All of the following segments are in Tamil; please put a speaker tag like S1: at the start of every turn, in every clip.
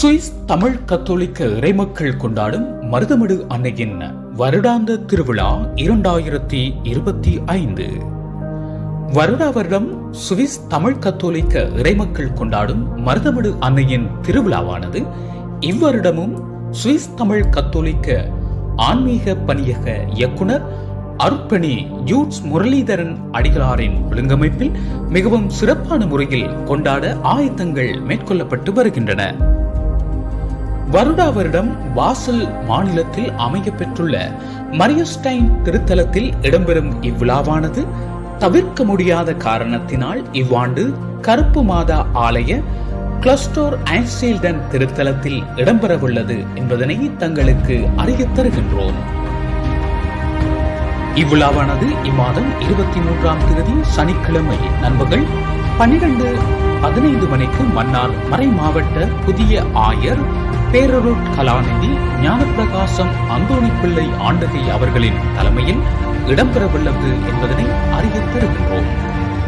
S1: சுவிஸ் தமிழ் கத்தோலிக்க இறைமக்கள் கொண்டாடும் மருதமடு அன்னையின் வருடாந்த திருவிழா இரண்டாயிரத்தி இருபத்தி ஐந்து. வருடா வருடம் சுவிஸ் தமிழ் கத்தோலிக்க இறைமக்கள் கொண்டாடும் மருதமடு அன்னையின் திருவிழாவானது. இவ்வருடமும் சுவிஸ் தமிழ் கத்தோலிக்க ஆன்மீக பணியக இயக்குனர் அருட்பணி யூட்ஸ் முரளிதரன் அடிகளாரின் ஒழுங்கமைப்பில் மிகவும் சிறப்பான முறையில் கொண்டாட ஆயத்தங்கள் மேற்கொள்ளப்பட்டு வருகின்றன. வருடா வருடம் வாசல் மாநிலத்தில் அமையப்பெற்றுள்ள மரியஸ்டைன் திருத்தலத்தில் இடம்பெறும் இவ்விழாவானது தவிர்க்க முடியாத காரணத்தினால் இவ்வாண்டு கருப்பு மாதா ஆலய கிளஸ்டோர் ஆன்சீல்டன் திருத்தலத்தில் இடம்பெறவுள்ளது என்பதனை தங்களுக்கு அறியத் தருகின்றோம். இவ்விழாவானது இம்மாதம் இருபத்தி மூன்றாம் தேதி சனிக்கிழமை. நண்பர்கள் பன்னிரண்டு பதினைந்து மணிக்கு மன்னார் மறை மாவட்ட புதிய ஆயர் பேரருட் கலாநிதி ஞானப்பிரகாசம் அந்தோணி பிள்ளை ஆண்டகை அவர்களின் தலைமையில் இடம்பெறவுள்ளது என்பதனை அறிய தருகின்றோம்.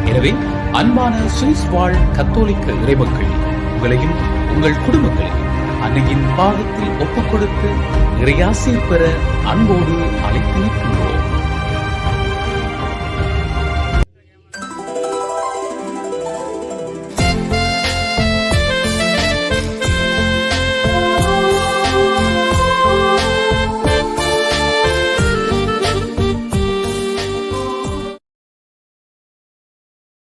S1: எனவே அன்பான சுவிஸ் வாழ் கத்தோலிக்க இறைமக்கள் உங்களையும் உங்கள் குடும்பங்களையும் அன்னையின் பாகத்தில் ஒப்புக் கொடுத்து இறையாசி பெற அன்போடு அழைத்து